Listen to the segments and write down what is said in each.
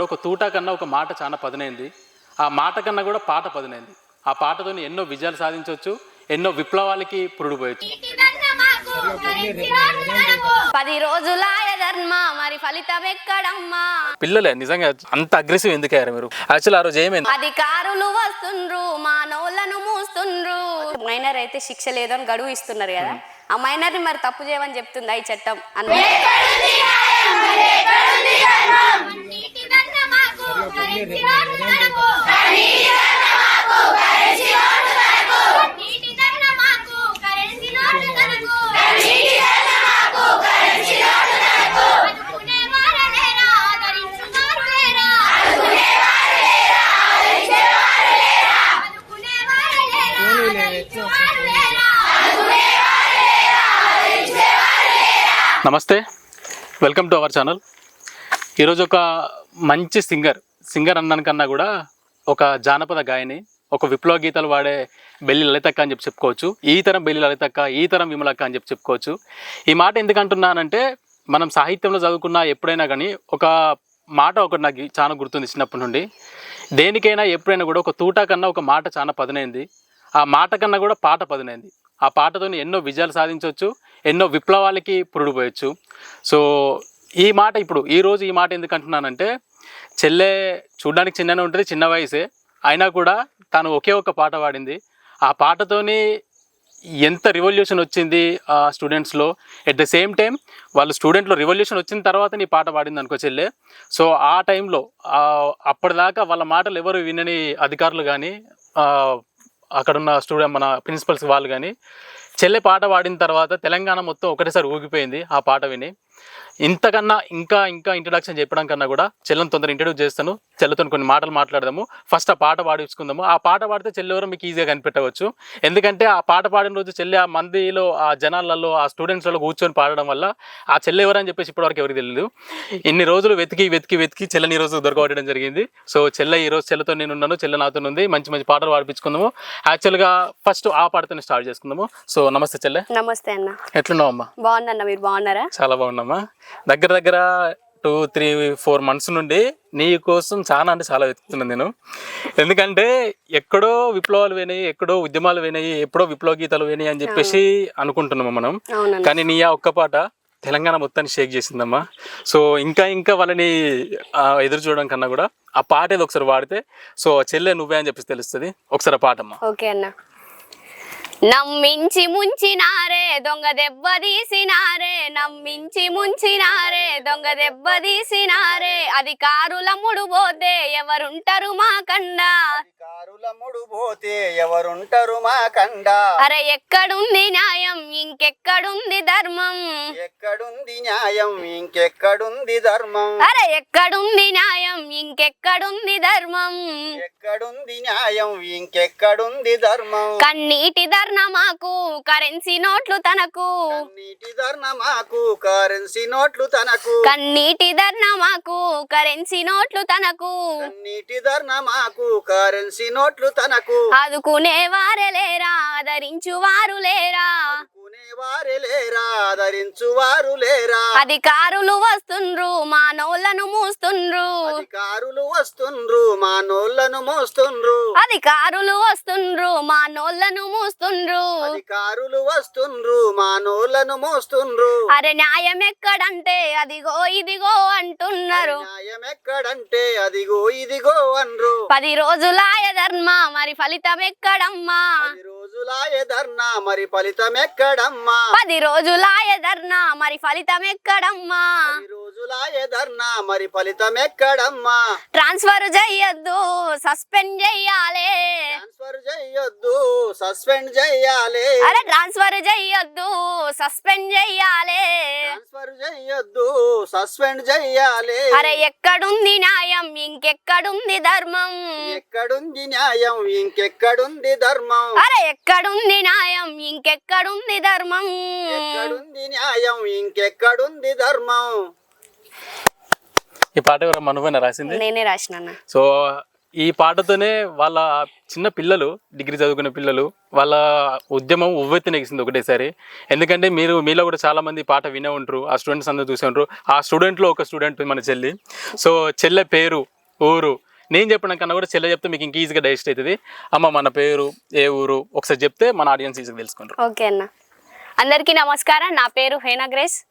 కూడా ఒక తూటా కన్నా ఒక మాట చాలా పదునైంది. ఆ మాట కన్నా కూడా పాట పదునైంది. ఆ పాటతో ఎన్నో విజయాలు సాధించవచ్చు ఎన్నో విప్లవాలకి పురుడు పోయొచ్చు పది రోజుల ధర్మ మరి ఫలితం ఎక్కడమ్మా? పిల్లలే నిజంగా అంత అగ్రెసివ్ ఎందుకు అయ్యారు మీరు? యాక్చువల్ ఆ రోజు ఏమైంది? అధికారులు వస్తుండ్రు మానవులను మూస్తుండ్రు. మైనర్ అయితే శిక్ష లేదని గడువు ఇస్తున్నారు కదా. ఆ మైనర్ని మరి తప్పు చేయమని చెప్తుందా ఈ చట్టం? అన్న నమస్తే వెల్కమ్ టు అవర్ ఛానల్. ఈరోజు ఒక మంచి సింగర్ సింగర్ అన్నానికన్నా కూడా ఒక జానపద గాయని ఒక విప్లవ గీతాలు వాడే బెల్లి లలితక్క అని చెప్పి చెప్పుకోవచ్చు ఈ తరం బెల్లి లలితక్క ఈ తరం విమలక్క అని చెప్పి చెప్పుకోవచ్చు. ఈ మాట ఎందుకంటున్నానంటే మనం సాహిత్యంలో చదువుకున్న ఎప్పుడైనా కానీ ఒక మాట ఒకటి నాకు చాలా గుర్తుంది చిన్నప్పటి నుండి. దేనికైనా ఎప్పుడైనా కూడా ఒక తూట కన్నా ఒక మాట చాలా పదునైంది. ఆ మాట కన్నా కూడా పాట పదునైంది. ఆ పాటతో ఎన్నో విజయాలు సాధించవచ్చు ఎన్నో విప్లవాలకి పురుడు పోయొచ్చు సో ఈ మాట ఇప్పుడు ఈ రోజు ఈ మాట ఎందుకు అంటున్నానంటే చెల్లె చూడడానికి చిన్ననే ఉంటుంది చిన్న వయసే. అయినా కూడా తను ఒకే ఒక పాట పాడింది. ఆ పాటతోని ఎంత రివల్యూషన్ వచ్చింది ఆ స్టూడెంట్స్లో ఎట్ ద సేమ్ టైం వాళ్ళు స్టూడెంట్లో రివల్యూషన్ వచ్చిన తర్వాత నీ పాట పాడింది అనుకో చెల్లె. సో ఆ టైంలో అప్పటిదాకా వాళ్ళ మాటలు ఎవరు వినని అధికారులు కానీ అక్కడున్న స్టూడెంట్ మన ప్రిన్సిపల్స్ వాళ్ళు కానీ చెల్లె పాట పాడిన తర్వాత తెలంగాణ మొత్తం ఒకటేసారి ఊగిపోయింది ఆ పాట విని. ఇంతకన్నా ఇంకా ఇంకా ఇంట్రడక్షన్ చెప్పడం కన్నా కూడా చెల్లెని తొందర ఇంట్రడ్యూస్ చేస్తాను. చెల్లెతో కొన్ని మాటలు మాట్లాడదాము. ఫస్ట్ ఆ పాట పాడించుకుందాము. ఆ పాట పాడితే చెల్లె ఎవరో మీకు ఈజీగా కనిపెట్టవచ్చు. ఎందుకంటే ఆ పాట పాడిన రోజు చెల్లె ఆ మందిలో ఆ జనాలలో ఆ స్టూడెంట్స్లలో కూర్చొని పాడడం వల్ల ఆ చెల్లె ఎవరని చెప్పేసి ఇప్పటివరకు ఎవరికి తెలియదు ఇన్ని రోజులు వెతికి వెతికి వెతికి చెల్లెని ఈ రోజు దొరకబట్టడం జరిగింది. సో చెల్లె ఈ రోజు చెల్లెతో నేను ఉన్నాను. చెల్లె నాతో ఉంది. మంచి మంచి పాటలు పాడిపించుకుందాము. యాక్చువల్గా ఫస్ట్ ఆ పాటతోనే స్టార్ట్ చేసుకుందాము. సో నమస్తే చెల్లె. నమస్తే అన్న. ఎట్లున్నావు అమ్మా? బాగుందన్న మీరు బాగున్నారా? చాలా బాగున్నామా దగ్గర దగ్గర టూ త్రీ ఫోర్ మంత్స్ నుండి నీ కోసం చాలా అంటే చాలా వెతుకుతున్నాను నేను. ఎందుకంటే ఎక్కడో విప్లవాలు వినాయి ఎక్కడో ఉద్యమాలు వినాయి ఎప్పుడో విప్లవ గీతాలు వినాయి అని చెప్పేసి అనుకుంటున్నాము మనం. కానీ నీ ఆ ఒక్క పాట తెలంగాణ మొత్తాన్ని షేక్ చేసిందమ్మా. సో ఇంకా ఇంకా వాళ్ళని ఎదురు చూడడం కన్నా కూడా ఆ పాట ఏదో ఒకసారి వాడితే సో చెల్లె నువ్వే అని చెప్పేసి తెలుస్తుంది. ఒకసారి ఆ పాటమ్మా. ఓకే అన్న. నమ్మించి ముంచినారే దొంగ దెబ్బ తీసినారే. నమ్మించి ముంచినారే దొంగ దెబ్బ తీసినారే. అధికారుల ముడుబోతే ఎవరుంటారు మా కండా? కారుల ముడు పోతే ఎవరుంటారు మా కండ? అరే ఎక్కడుంది న్యాయం? ఇంకెక్కడుంది ధర్మం? ఎక్కడుంది న్యాయం? ఇంకెక్కడుంది ధర్మం? అరే ఎక్కడుంది న్యాయం? ఇంకెక్కడుంది ధర్మం? ఎక్కడుంది న్యాయం? ఇంకెక్కడుంది ధర్మం? కన్నీటి ధర్నమాకు కరెన్సీ నోట్లు తనకు. నీటి ధర్న మాకు కరెన్సీ నోట్లు తనకు. కన్నీటి ధర్నమాకు కరెన్సీ నోట్లు తనకు. నీటి ధర్న మాకు కరెన్సీ నోట్లు తనకు. ఆదుకునే వారే లేరా ఆదరించు వారు లేరా. వారే లేరా ఆదరించు వారు లేరా. అధికారులు వస్తుండ్రు మానవులను మూస్తుండ్రు. అధికారులు వస్తుండ్రు మా నోళ్ళను మోస్తుండ్రు. అధికారులు వస్తుండ్రు మానవులను మూస్తుండ్రు. అధికారులు వస్తుండ్రు మా నోళ్ళను మోస్తుండ్రు. అరే న్యాయం ఎక్కడంటే అదిగో ఇదిగో అంటున్నారు. న్యాయం ఎక్కడంటే అదిగో ఇదిగో అన్రు. పది రోజులాయ ధర్మ మరి ఫలితం ఎక్కడమ్మా? ధర్నా మరి ఫలితం ఎక్కడమ్మా పది రోజులాయ ధర్న మరి ఫలితం ఎక్కడమ్మా పది రోజులాయ ధర్నా మరి ఫలితం ఎక్కడమ్మా ట్రాన్స్ఫర్ చెయ్యొద్దు సస్పెండ్ చెయ్యాలి ట్రాన్స్ఫర్ చెయ్యొద్దు సస్పెండ్ చెయ్యాలి అరే ట్రాన్స్ఫర్ చెయ్యొద్దు సస్పెండ్ చెయ్యాలి ట్రాన్స్ఫర్ చెయ్యొద్దు సస్పెండ్ చెయ్యాలి అరే ఎక్కడుంది న్యాయం? ఇంకెక్కడుంది ధర్మం? ఎక్కడుంది న్యాయం? ఇంకెక్కడుంది ధర్మం? అరే ఎక్కడుంది న్యాయం? ఇంకెక్కడుంది ధర్మం? ఎక్కడుంది న్యాయం? ఇంకెక్కడుంది ధర్మం? ఈ పాట ఎవరమ్మా? నువ్వేనా రాసింది? నేనే రాసిన సో ఈ పాటతోనే వాళ్ళ చిన్న పిల్లలు డిగ్రీ చదువుకునే పిల్లలు వాళ్ళ ఉద్యమం ఉవ్వెత్తునెగిసింది ఒకటేసారి. ఎందుకంటే మీరు మీలో కూడా చాలా మంది పాట వినే ఉంటారు ఆ స్టూడెంట్స్ అందరూ చూసే ఉంటారు. ఆ స్టూడెంట్లో ఒక స్టూడెంట్ మన చెల్లి. సో చెల్లె పేరు ఊరు నేను చెప్పిన కన్నా కూడా చెల్లె చెప్తే మీకు ఇంక ఈజీగా డైజెస్ట్ అవుతుంది. అమ్మ మన పేరు ఏ ఊరు ఒకసారి చెప్తే మన ఆడియన్స్ ఈజీగా తెలుసుకుంటారు. ఓకే అన్న. అందరికీ నమస్కారం. నా పేరు హేనా గ్రేస్.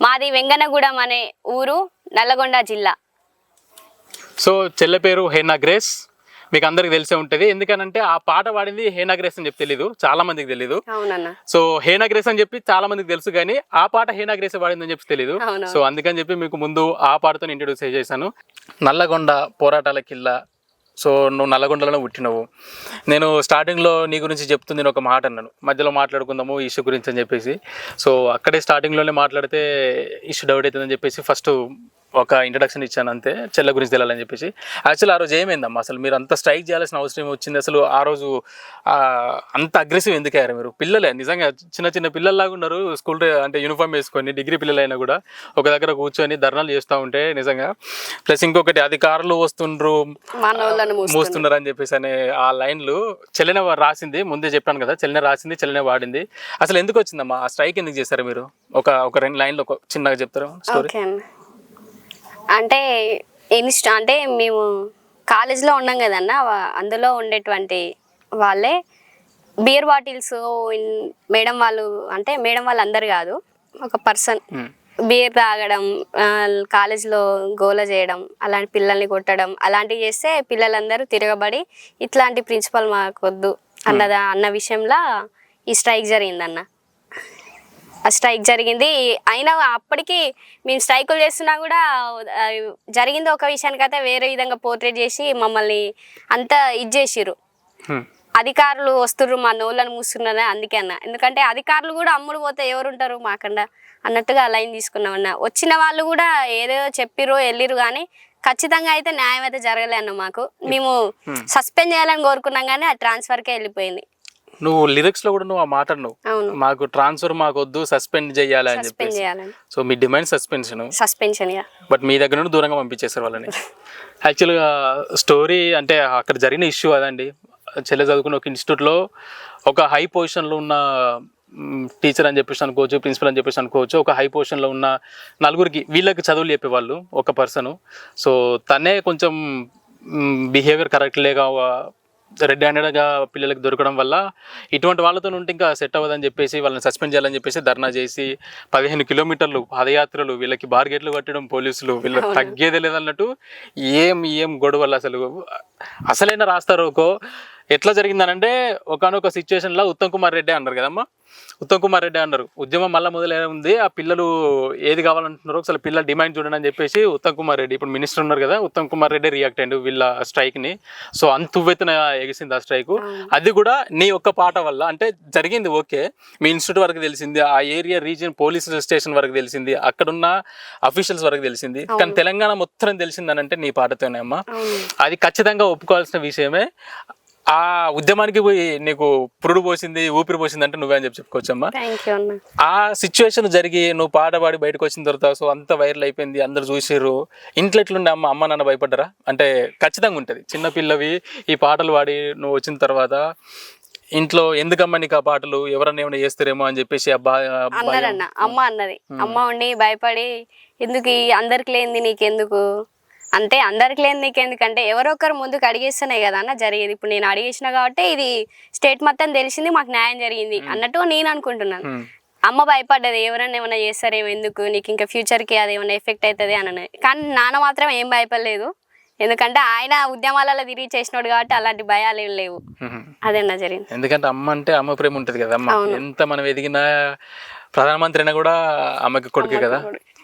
మాది వెంగనగూడెం అనే ఊరు నల్లగొండ జిల్లా. సో చెల్లె పేరు హేనా గ్రేస్. మీకు అందరికి తెలిసే ఉంటుంది. ఎందుకనంటే ఆ పాట పాడింది హేనా గ్రేస్ అని చెప్పి తెలీదు. చాలా మందికి తెలీదు. అవునన్న. సో హేనా గ్రేస్ అని చెప్పి చాలా మందికి తెలుసు కానీ ఆ పాట హేనా గ్రేస్ పాడిందని చెప్పి తెలియదు. సో అందుకని చెప్పి మీకు ముందు ఆ పాటతో ఇంట్రడ్యూస్ చేశాను. నల్లగొండ పోరాటాల కిల్ల. సో నువ్వు నల్లగొండలోనే పుట్టినవు. నేను స్టార్టింగ్లో నీ గురించి చెప్తుంది నేను ఒక మాట అన్నాను. మధ్యలో మాట్లాడుకుందాము ఇష్యూ గురించి అని చెప్పేసి. సో అక్కడే స్టార్టింగ్లోనే మాట్లాడితే ఇష్యూ డౌట్ అవుతుందని చెప్పేసి ఫస్ట్ ఒక ఇంట్రడక్షన్ ఇచ్చాను అంతే చెల్ల గురించి తెలియాలని చెప్పేసి. యాక్చువల్ ఆ రోజు ఏమైందమ్మా? అసలు మీరు అంత స్ట్రైక్ చేయాల్సిన అవసరం వచ్చింది అసలు ఆ రోజు అంత అగ్రెసివ్ ఎందుకు అయ్యారు మీరు? పిల్లలే నిజంగా చిన్న చిన్న పిల్లల్లాగా ఉన్నారు స్కూల్ అంటే యూనిఫామ్ వేసుకొని డిగ్రీ పిల్లలైనా కూడా ఒక దగ్గర కూర్చొని ధర్నాలు చేస్తూ ఉంటే నిజంగా ప్లస్ ఇంకొకటి అధికారులు వస్తుండ్రు మూస్తున్నారు. అని చెప్పేసి అనే ఆ లైన్లు చెల్లెనే రాసింది ముందే చెప్పాను కదా చెల్లెనే రాసింది చెల్లెనే వాడింది. అసలు ఎందుకు వచ్చిందమ్మా? ఆ స్ట్రైక్ ఎందుకు చేశారు మీరు? ఒక ఒక రెండు లైన్లు ఒక చిన్నగా చెప్తారు? స్టోరీ అంటే ఇన్స్టా అంటే మేము కాలేజ్లో ఉన్నాం కదన్న అందులో ఉండేటువంటి వాళ్ళే బియర్ బాటిల్స్ మేడం వాళ్ళు అంటే మేడం వాళ్ళు అందరు కాదు ఒక పర్సన్ బీర్ తాగడం కాలేజ్లో గోల చేయడం అలాంటి పిల్లల్ని కొట్టడం అలాంటివి చేస్తే పిల్లలందరూ తిరగబడి ఇట్లాంటి ప్రిన్సిపల్ మాకు వద్దు అన్నదా అన్న విషయంలో ఈ స్ట్రైక్ జరిగిందన్న. స్ట్రైక్ జరిగింది. అయినా అప్పటికి మేము స్ట్రైకులు చేస్తున్నా కూడా ఆ, జరిగింది ఒక విషయానికైతే వేరే విధంగా పోర్ట్రేట్ చేసి మమ్మల్ని అంతా ఇది చేసిర్రు. అధికారులు వస్తుర్రు మా నోళ్ళని మూస్తున్నారని అందుకే అన్న. ఎందుకంటే అధికారులు కూడా అమ్ముడు పోతే ఎవరు ఉంటారు మాకండా? అన్నట్టుగా లైన్ తీసుకున్నామన్న వచ్చిన వాళ్ళు కూడా ఏదో చెప్పిర్రు వెళ్ళిరు కానీ ఖచ్చితంగా అయితే న్యాయం అయితే జరగలే అన్న మాకు. మేము సస్పెండ్ చేయాలని కోరుకున్నాం కానీ ఆ ట్రాన్స్ఫర్కే వెళ్ళిపోయింది. నువ్వు లిరిక్స్లో కూడా నువ్వు ఆ మాట అవును. మాకు ట్రాన్స్ఫర్ మాకు వద్దు సస్పెండ్ చేయాలి అని చెప్పేసి. చేయాలని. సో మీ డిమాండ్ సస్పెన్షన్ సస్పెన్షన్ బట్ మీ దగ్గర నుండి దూరంగా పంపించేశారు వాళ్ళని. యాక్చువల్గా స్టోరీ అంటే అక్కడ జరిగిన ఇష్యూ అదండి. చెల్లె చదువుకున్న ఒక ఇన్స్టిట్యూట్లో ఒక హై పొజిషన్లో ఉన్న టీచర్ అని చెప్పేసి అనుకోవచ్చు ప్రిన్సిపల్ అని చెప్పేసి అనుకోవచ్చు ఒక హై పొజిషన్లో ఉన్న నలుగురికి వీళ్ళకి చదువులు చెప్పేవాళ్ళు ఒక పర్సన్ సో తనే కొంచెం బిహేవియర్ కరెక్ట్ లేక రెడ్ హ్యాండెడ్గా పిల్లలకి దొరకడం వల్ల ఇటువంటి వాళ్ళతో ఉంటే ఇంకా సెట్ అవ్వదని చెప్పేసి వాళ్ళని సస్పెండ్ చేయాలని చెప్పేసి ధర్నా చేసి పదిహేను కిలోమీటర్లు పాదయాత్రలు వీళ్ళకి బార్గేట్లు కట్టడం పోలీసులు వీళ్ళకి తగ్గేదే లేదన్నట్టు ఏం ఏం గొడవలు అసలు. అసలైన రాస్తారోకో ఎట్లా జరిగిందనంటే ఒకనొక సిచ్యువేషన్లో ఉత్తమ్ కుమార్ రెడ్డి అన్నారు కదమ్మా. ఉత్తమ్ కుమార్ రెడ్డి అన్నారు ఉద్యమం మళ్ళీ మొదలై ఉంది ఆ పిల్లలు ఏది కావాలంటున్నారో ఒకసారి పిల్లల డిమాండ్ చూడండి అని చెప్పేసి ఉత్తమ్ కుమార్ రెడ్డి ఇప్పుడు మినిస్టర్ ఉన్నారు కదా ఉత్తమ్ కుమార్ రెడ్డి రియాక్ట్ అయ్యిండు వీళ్ళ స్ట్రైక్ని సో అంత ఉవ్వెత్తున ఎగిసింది ఆ స్ట్రైక్ అది కూడా నీ ఒక్క పాట వల్ల అంటే జరిగింది ఓకే మీ ఇన్స్టిట్యూట్ వరకు తెలిసింది ఆ ఏరియా రీజియన్ పోలీస్ స్టేషన్ వరకు తెలిసింది అక్కడున్న అఫీషియల్స్ వరకు తెలిసింది. కానీ తెలంగాణ మొత్తం తెలిసిందని అంటే నీ పాటతోనే అమ్మా. అది ఖచ్చితంగా ఒప్పుకోవాల్సిన విషయమే. ఆ ఉద్యమానికి పోయి నీకు పురుడు పోసింది ఊపిరి పోసింది అంటే నువ్వే అని చెప్పి చెప్పుకోవచ్చమ్మా. ఆ సిచ్యువేషన్ జరిగి నువ్వు పాట పాడి బయటకు వచ్చిన తర్వాత సో అంత వైరల్ అయిపోయింది అందరు చూసిర్రు. ఇంట్లో ఎట్లుండే అమ్మ అమ్మ నాన్న భయపడ్డరా? అంటే ఖచ్చితంగా ఉంటుంది. చిన్న పిల్లవి ఈ పాటలు పాడి నువ్వు వచ్చిన తర్వాత ఇంట్లో ఎందుకమ్మా నీకు ఆ పాటలు? ఎవరన్నా ఏమైనా చేస్తారేమో అని చెప్పేసి అన్నారన్న అమ్మ అన్నది. అమ్మ ఉండి భయపడి ఎందుకు అందరికి లేనిది నీకెందుకు? అంటే అందరికి లేని నీకెందుకంటే ఎవరో ఒకరు ముందుకు అడిగేస్తున్నాయి కదా అన్న జరిగేది. ఇప్పుడు నేను అడిగేసిన కాబట్టి ఇది స్టేట్ మొత్తం తెలిసింది మాకు న్యాయం జరిగింది అన్నట్టు నేను అనుకుంటున్నాను. అమ్మ భయపడ్డది ఎవరైనా ఏమైనా చేస్తారేమో ఎందుకు నీకు ఇంకా ఫ్యూచర్కి అది ఏమైనా ఎఫెక్ట్ అవుతుంది అని. కానీ నాన్న మాత్రం ఏం భయపడలేదు. ఎందుకంటే ఆయన ఉద్యమాలలో తిరిగి చేసినాడు కాబట్టి అలాంటి భయాలు ఏం లేవు. అదేనా జరిగింది. ఎందుకంటే అమ్మ అంటే అమ్మ ప్రేమ ఉంటుంది కదా అమ్మ. ఎంత మనం ఎదిగినా ప్రధానమంత్రి అయినా కూడా అమ్మకి కొడుకే కదా.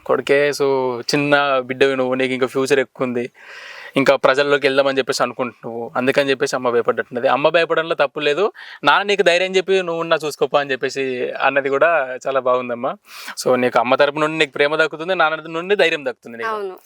కొడుకే సో చిన్న బిడ్డవి నువ్వు నీకు ఇంకా ఫ్యూచర్ ఎక్కువ ఉంది ఇంకా ప్రజల్లోకి వెళ్దామని చెప్పేసి అనుకుంటున్నావు. అందుకని చెప్పేసి అమ్మ భయపడ్డట్టున్నది. అమ్మ భయపడంలో తప్పు లేదు. నాన్న నీకు ధైర్యం చెప్పి నువ్వు ఉన్నా చూసుకోపా అని చెప్పేసి అన్నది కూడా చాలా బాగుందమ్మా. సో నీకు అమ్మ తరపు నుండి నీకు ప్రేమ దక్కుతుంది నాన్న నుండి ధైర్యం దక్కుతుంది నీకు.